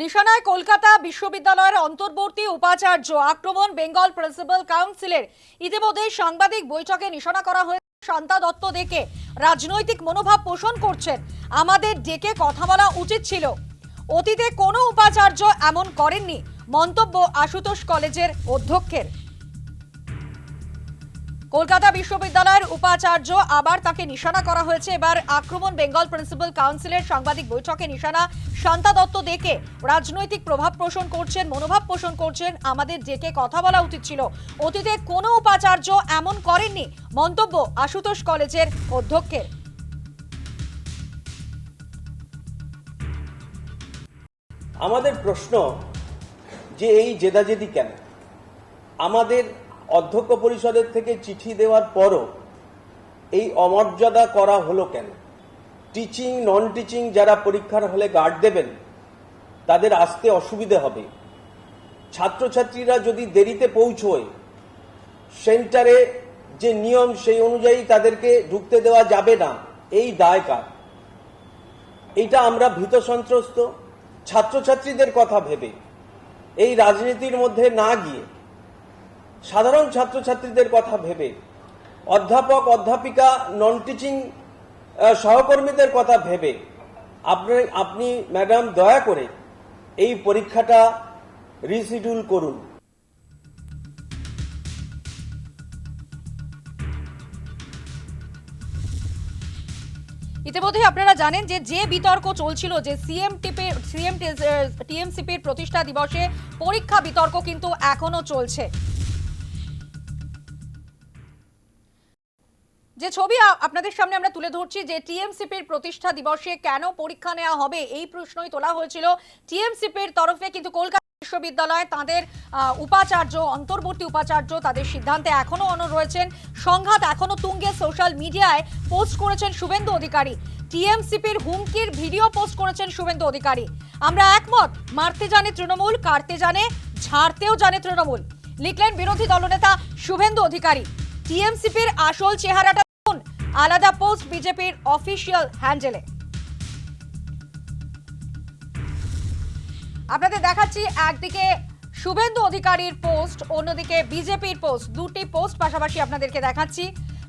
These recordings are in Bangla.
নিশানায় কলকাতা বিশ্ববিদ্যালয়ের অন্তর্বর্তী উপাচার্য, আক্রমণ বেঙ্গল প্রিন্সিপাল কাউন্সিলের ইতিমধ্যে সাংবাদিক বৈঠকে নিশানা করা হয়েছে। শান্তা দত্ত দেখে রাজনৈতিক মনোভাব পোষণ করছেন। আমাদের ডেকে কথা বলা উচিত ছিল। অতীতে কোনো উপাচার্য এমন করেননি, মন্তব্য আশুতোষ কলেজের অধ্যক্ষের। কলকাতা বিশ্ববিদ্যালয়ের উপাচার্য আবার তাকে নিশানা করা হয়েছে। এবার আক্রমণ বেঙ্গল প্রিন্সিপাল কাউন্সিলের সাংবাদিক বৈঠকে নিশানা। শান্তা দত্ত দেখে রাজনৈতিক প্রভাব পোষণ করছেন, মনোভাব পোষণ করছেন। আমাদের ডেকে কথা বলা উচিত ছিল। অতীতে কোনো উপাচার্য এমন করেননি, মন্তব্য আশুতোষ কলেজের অধ্যক্ষের। আমাদের প্রশ্ন যে এই জেদাজেদি কেন? আমাদের অধ্যক্ষ পরিষদের থেকে চিঠি দেওয়ার পরও এই অমর্যাদা করা হলো কেন? টিচিং নন টিচিং যারা পরীক্ষার হলে গার্ড দেবেন, তাদের আসতে অসুবিধে হবে। ছাত্রছাত্রীরা যদি দেরিতে পৌঁছয়, সেন্টারে যে নিয়ম সেই অনুযায়ী তাদেরকে ঢুকতে দেওয়া যাবে না, এই দায় কার? এইটা আমরা ভীত সন্ত্রস্ত। ছাত্রছাত্রীদের কথা ভেবে, এই রাজনীতির মধ্যে না গিয়ে সাধারণ ছাত্রছাত্রীদের কথা ভেবে, অধ্যাপক, অধ্যাপিকা নন টিচিং সহকর্মীদের কথা ভেবে, আপনি আপনি ম্যাডাম দয়া করে এই পরীক্ষাটা রিশিডিউল করুন। ইতিমধ্যে আপনারা জানেন যে যে বিতর্ক চলছিল যে সিএম টিপের সিএম টিএমসিপির প্রতিষ্ঠা দিবসে পরীক্ষা বিতর্ক কিন্তু এখনও চলছে। যে ছবি আপনাদের সামনে আমরা তুলে ধরছি যে টিএমসিপির প্রতিষ্ঠা দিবসে কেন পরীক্ষা নেওয়া হবে, এই প্রশ্নই তোলা হয়েছিল। টিএমসিপির তরফে কিন্তু কলকাতা বিশ্ববিদ্যালয়ে তাদের উপাচার্য, অন্তর্বর্তী উপাচার্য তাদের সিদ্ধান্তে এখনও অনড় রয়েছেন। সংঘাত এখনও তুঙ্গে সোশ্যাল মিডিয়ায় পোস্ট করেছেন শুভেন্দু অধিকারী। টিএমসিপির হুমকির ভিডিও পোস্ট করেছেন শুভেন্দু অধিকারী। আমরা একমত, মারতে জানে তৃণমূল, কাটতে জানে, ঝাড়তেও জানে তৃণমূল। লিখলেন বিরোধী দলনেতা শুভেন্দু অধিকারী। টিএমসিপির আসল চেহারাটা আলাদা পোস্ট বিজেপির অফিসিয়াল হ্যান্ডেলে। আপনাদের দেখাচ্ছি একদিকে শুভেন্দু অধিকারীর পোস্ট, অন্যদিকে বিজেপির পোস্ট, দুটি পোস্ট পাশাপাশি আপনাদেরকে দেখাচ্ছি।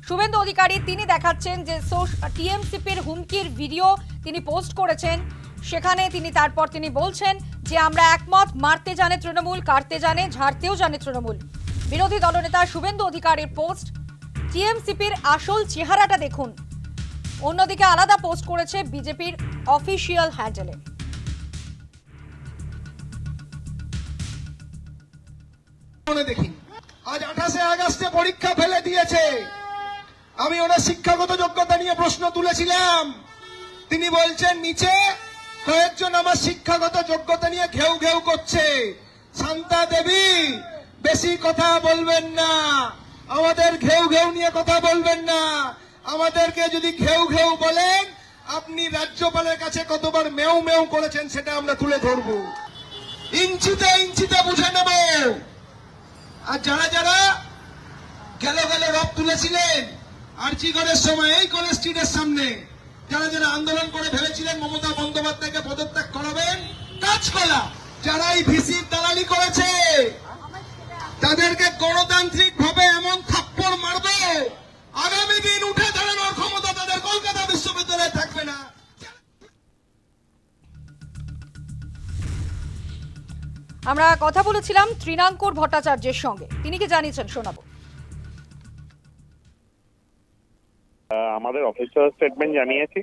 শুভেন্দু অধিকারী, তিনি দেখাচ্ছেন যে টিএমসিপির হুমকির ভিডিও তিনি পোস্ট করেছেন। সেখানে তিনি তারপর তিনি বলছেন যে, আমরা একমত, মারতে জানে তৃণমূল, কাটতে জানে, ঝাড়তেও জানে তৃণমূল। বিরোধী দলনেতা শুভেন্দু অধিকারীর পোস্ট টিএমসিপির আসল চেহারাটা দেখুন। অন্যদিকে আলাদা পোস্ট করেছে বিজেপির অফিসিয়াল হ্যান্ডেলে। দেখি। আজ আঠাশে আগস্টে পরীক্ষা ফেলে দিয়েছে। আমি ওনার শিক্ষাগত যোগ্যতা নিয়ে প্রশ্ন তুলেছিলাম। তিনি বলছেন, নিচে কয়েকজন আমার শিক্ষাগত যোগ্যতা নিয়ে ঘেউ ঘেউ করছে। শান্তা দেবী, বেশি কথা বলবেন না। আমাদের ঘেউ ঘেউ নিয়ে কথা বলবেন না। আমাদেরকে যদি ঘেউ ঘেউ বলেন, আপনি রাজ্যপালের কাছে কতবার মেউ মেউ করেছেন সেটা আমরা তুলে ধরবো। ইঞ্চিতে ইঞ্চিতে বুঝে নেব। আর যারা যারা গেল গেল রব তুলেছিলেন আর আর্চিগড়ের সময়, এই কলেজ স্ট্রিটের সামনে, যারা যারা আন্দোলন করে ভেবেছিলেন মমতা বন্দ্যোপাধ্যায়কে পদত্যাগ করাবেন কাজ করা যারা এই ভিসির দালালি করেছে, তাদেরকে গণতান্ত্রিক আমরা কথা বলেছিলাম ত্রিনাঙ্কুর ভট্টাচার্যের সঙ্গে। তিনি কি জানিয়েছেন? শোনাবো। আমাদের অফিসিয়াল স্টেটমেন্ট জানিয়েছি।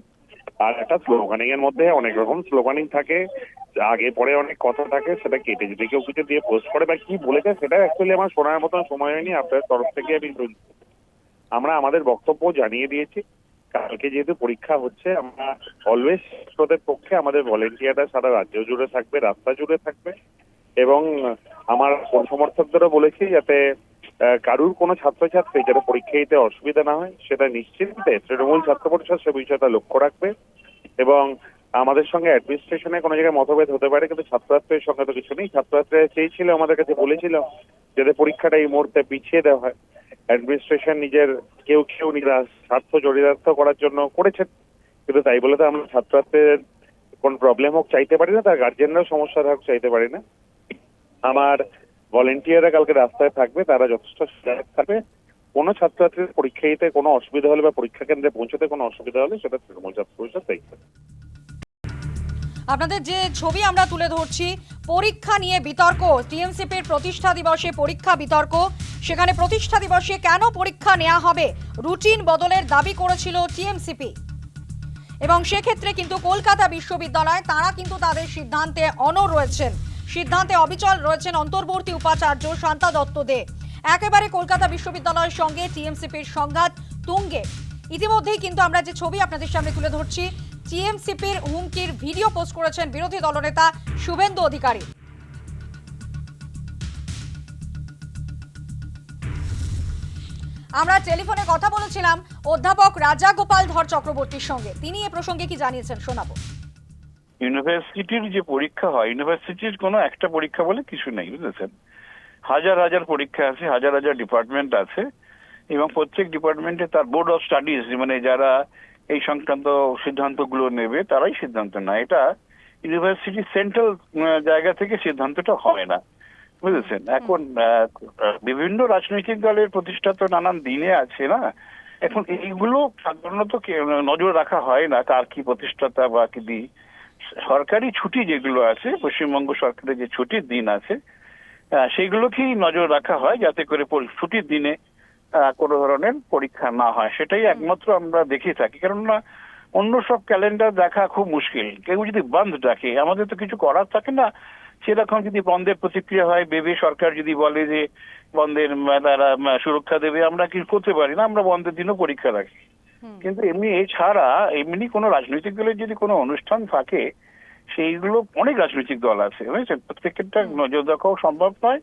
আর একটা স্লোগানিং এর মধ্যে অনেক রকম স্লোগানিং থাকে। আগে পরে অনেক কথা থাকে, সেটা কেটে যদি কেউ কিছু দিয়ে পোস্ট করে বা কি বলেছে, সেটা অ্যাকচুয়ালি আমার শোনার মতন সময় হয়নি। আপনার তরফ থেকে আমি আমরা আমাদের বক্তব্য জানিয়ে দিয়েছি। কালকে যেহেতু পরীক্ষা হচ্ছে, আমরা অলওয়েজ ছাত্রদের পক্ষে আমাদের ভলেন্টিয়াররা সারা রাজ্য জুড়ে থাকবে, রাস্তা জুড়ে থাকবে। এবং আমার সমর্থকদেরও বলেছি যাতে কারুর কোনো ছাত্রছাত্রী যাতে পরীক্ষা দিতে অসুবিধা না হয়, সেটা নিশ্চিন্তে তৃণমূল ছাত্র পরিষদ সে বিষয়টা লক্ষ্য রাখবে এবং আমাদের সঙ্গে অ্যাডমিনিস্ট্রেশনে কোনো জায়গায় মতভেদ হতে পারে, কিন্তু ছাত্রছাত্রীর সঙ্গে তো কিছু নেই। ছাত্রছাত্রীরা চেয়েছিল, আমাদের কাছে বলেছিল যাতে পরীক্ষাটা এই মুহূর্তে পিছিয়ে দেওয়া হয়। অ্যাডমিনিস্ট্রেশন নিজের কেউ কেউ নিজের স্বার্থ চরিতার্থ করার জন্য করেছেন, কিন্তু তাই বলে তো আমরা ছাত্রছাত্রীদের কোন প্রবলেম হোক চাইতে পারি না, তার গার্জেনরাও সমস্যা হোক চাইতে পারি না। আমার ভলেন্টিয়াররা কালকে রাস্তায় থাকবে, তারা যথেষ্ট সজাগ থাকবে কোনো ছাত্রছাত্রীর পরীক্ষা দিতে কোনো অসুবিধা হলে বা পরীক্ষা কেন্দ্রে পৌঁছতে কোনো অসুবিধা হলে সেটা তৃণমূল ছাত্র পরিষদ দেখবে। আপনাদের যে ছবি আমরা তুলে ধরছি, পরীক্ষা নিয়ে বিতর্ক, টিএমসিপির প্রতিষ্ঠা দিবসে পরীক্ষা বিতর্ক, সেখানে প্রতিষ্ঠা দিবসে কেন পরীক্ষা নেওয়া হবে? রুটিন বদলের দাবি করেছিল টিএমসিপি। এবং সেক্ষেত্রে কিন্তু কলকাতা বিশ্ববিদ্যালয়, তারা কিন্তু তাদের সিদ্ধান্তে অনড় রয়েছেন। সিদ্ধান্তে অবিচল রয়েছেন অন্তর্বর্তী উপাচার্য শান্তা দত্ত দে। একেবারে কলকাতা বিশ্ববিদ্যালয়ের সঙ্গে টিএমসিপির সংঘাত তুঙ্গে। ইতিমধ্যেই কিন্তু আমরা যে ছবি আপনাদের সামনে তুলে ধরছি, টিএমসিপির হুমকির ভিডিও পোস্ট করেছেন বিরোধী দলনেতা শুভেন্দু অধিকারী। আমরা টেলিফোনে কথা বলেছিলাম অধ্যাপক রাজা গোপাল ধর চক্রবর্তীর সঙ্গে। তিনি এ প্রসঙ্গে কি জানিয়েছেন শোনাবো। ইউনিভার্সিটির যে পরীক্ষা হয় ইউনিভার্সিটির কোনো একটা পরীক্ষা বলে কিছু নেই বুঝেছেন? হাজার হাজার পরীক্ষা আছে হাজার হাজার ডিপার্টমেন্ট আছে এবং প্রত্যেক ডিপার্টমেন্টে তার বোর্ড অফ স্টাডিজ মানে যারা এই সংক্রান্ত সিদ্ধান্তগুলো নেবে তারাই সিদ্ধান্ত নেয়। এটা ইউনিভার্সিটি সেন্ট্রাল জায়গা থেকে সিদ্ধান্তটা হয় না বুঝেছেন? এখন বিভিন্ন রাজনৈতিক দলের প্রতিষ্ঠা তো নানান দিনে আছে না? এখন এইগুলো সাধারণত নজর রাখা হয় না কার কি প্রতিষ্ঠাতা বা কি দি সরকারি ছুটি যেগুলো আছে পশ্চিমবঙ্গ সরকারের যে ছুটির দিন আছে আহ, সেইগুলোকেই নজর রাখা হয় যাতে করে ছুটির দিনে কোনো ধরনের পরীক্ষা না হয়। সেটাই একমাত্র আমরা দেখে থাকি। কেননা অন্য সব ক্যালেন্ডার দেখা খুব মুশকিল। কেউ যদি বন্ধ ডাকে আমাদের তো কিছু করার থাকে না। সেরকম যদি বন্ধের প্রতিক্রিয়া হয় ভেবে সরকার যদি বলে যে বন্ধের তারা সুরক্ষা দেবে আমরা কি করতে পারি না। আমরা বন্ধের দিনও পরীক্ষা রাখি। কিন্তু এমনি এছাড়া এমনি কোনো রাজনৈতিক দলের যদি কোনো অনুষ্ঠান থাকে সেইগুলো অনেক রাজনৈতিক দল আছে বুঝেছেন প্রত্যেকটা নজর রাখাও সম্ভব নয়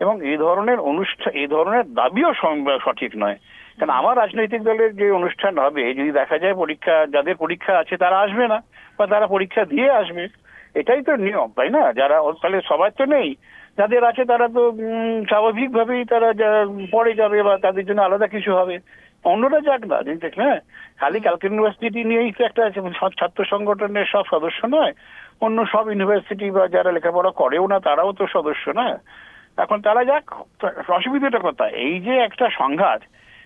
এবং এই ধরনের অনুষ্ঠান এই ধরনের দাবিও সঠিক নয়। কারণ আমার রাজনৈতিক দলের যে অনুষ্ঠান হবে যদি দেখা যায় পরীক্ষা যাদের পরীক্ষা আছে তারা আসবে না বা তারা পরীক্ষা দিয়ে আসবে এটাই তো নিয়ম তাই না? যারা তাহলে সবার তো নেই। যাদের আছে তারা তো উম, স্বাভাবিকভাবেই তারা পড়ে যাবে বা তাদের জন্য আলাদা কিছু হবে। অন্যরা যাক না দেখ না খালি কালকে ইউনিভার্সিটি নিয়েই তো একটা আছে, ছাত্র সংগঠনের সব সদস্য নয় অন্য সব ইউনিভার্সিটি বা যারা লেখাপড়া করেও না তারাও তো সদস্য না? এখন তারা যাক অসুবিধাটা কথা এই যে একটা সংঘাত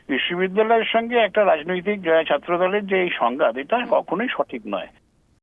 বিশ্ববিদ্যালয়ের সঙ্গে একটা রাজনৈতিক ছাত্র দলের যে এই সংঘাত এটা কখনোই সঠিক নয়।